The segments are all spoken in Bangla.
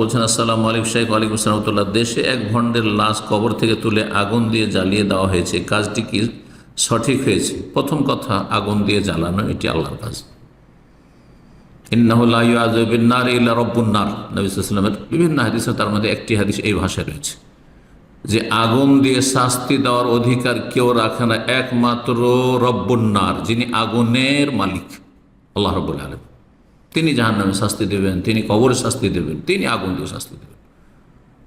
বলছেন, আসসালাম আলিক শাইক আলিকুম সালামতুল্লাহ দেশে এক ভণ্ডের লাশ কবর থেকে তুলে আগুন দিয়ে জ্বালিয়ে দেওয়া হয়েছে। কাজটি কি সঠিক হয়েছে? প্রথম কথা, আগুন দিয়ে জ্বালানো, এটি আল্লাহর কাজ। ইন্নাহুল্লাহার ইল্লা রব্বুন্নার নবীলামের বিভিন্ন হাদিসে তার মধ্যে একটি হাদিস এই ভাষায় রয়েছে, যে আগুন দিয়ে শাস্তি দেওয়ার অধিকার কেউ রাখে না, একমাত্র রব্বুন্নার যিনি আগুনের মালিক। আল্লাহ রব্বুল আলম তিনি জাহান নামে শাস্তি দেবেন, তিনি কবরে শাস্তি দেবেন, তিনি আগুন দিয়ে শাস্তি দেবেন।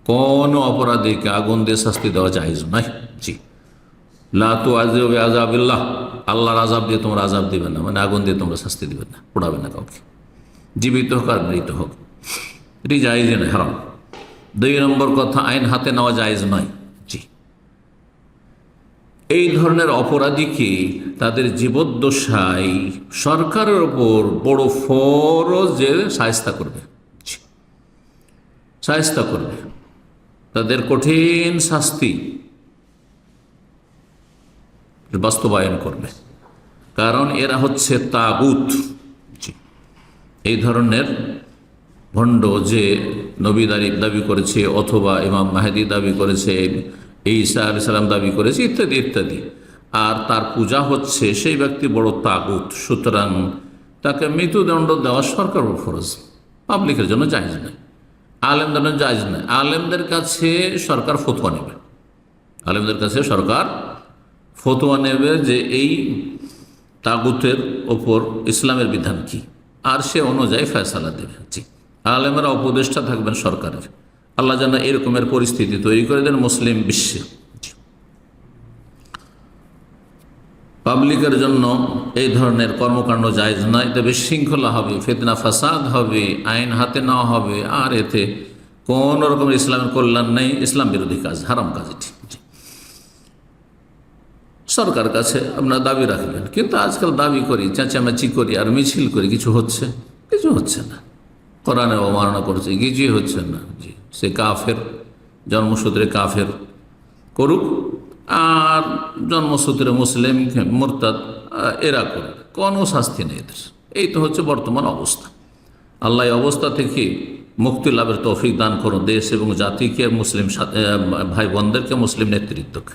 কোন অপরাধীকে আগুন দিয়ে শাস্তি দেওয়া জাহিজ নাই জি। লাতু আজবে আজাবিল্লাহ আল্লাহর আজাব দিয়ে তোমরা আজাব দিবে না মানে আগুন দিয়ে তোমরা শাস্তি দেবে না, পড়াবে না কাউকে। জীবিত হোক আর মৃত হোক। এটি জায়জ হারাম। দুই নম্বর কথা, আইন হাতে নেওয়া জায়েজ নয়। এই ধরনের অপরাধীকে তাদের জীবদ্দশায় সরকারের ওপর বড় ফরজে সায়স্তা করবে। সায়স্তা করবে তাদের কঠিন শাস্তি বাস্তবায়ন করবে কারণ এরা হচ্ছে তাগুত। এই ধরনের ভণ্ড যে নবী দাবি করেছে অথবা ইমাম মাহেদি দাবি করেছে ঈসা আলি সাল্লাম দাবি করেছে, ইত্যাদি ইত্যাদি। আর তার পূজা হচ্ছে সেই ব্যক্তি বড় তাগুত। সুতরাং তাকে মৃত্যুদণ্ড দেওয়া সরকার ফরজ। পাবলিকের জন্য জায়জ নয়। আলেমদের জন্য জায়জ নয়। আলেমদের কাছে সরকার ফতোয়া নেবে। আলেমদের কাছে সরকার ফতোয়া নেবে যে এই তাগুতের ওপর ইসলামের বিধান কি। আর সে অনুযায়ী ফয়সালা দেবে। জি। আলেমেরা উপদেষ্টা থাকবেন সরকারের। আল্লাহ যেন এরকমের পরিস্থিতি তৈরি করে দেন মুসলিম বিশ্বে। পাবলিকের জন্য এই ধরনের কর্মকাণ্ড জায়জ নয়। এতে বিশৃঙ্খলা হবে, ফেতনা, ফাসাদ হবে, আইন হাতে নেওয়া হবে। আর এতে কোন রকমের ইসলামের কল্যাণ নেই। ইসলাম বিরোধী কাজ, হারাম কাজ এটি। সরকার কাছে আপনার দাবি রাখবেন, কিন্তু আজকাল দাবি করি, চেঁচামেচি করি, আর মিছিল করি, কিছু হচ্ছে কিছু হচ্ছে না। কোরআনে অবমাননা করছে, কিছুই হচ্ছে না। জি। সে কাফের, জন্মসূত্রে কাফের করুক, আর জন্মসূত্রে মুসলিম, মোরতাদ এরা করুক। কোনো শাস্তি নেই এদের। এই তো হচ্ছে বর্তমান অবস্থা। আল্লাহ অবস্থা থেকে মুক্তি লাভের তৌফিক দান করুন দেশ এবং জাতিকে, মুসলিম ভাই বোনদেরকে মুসলিম নেতৃত্বকে।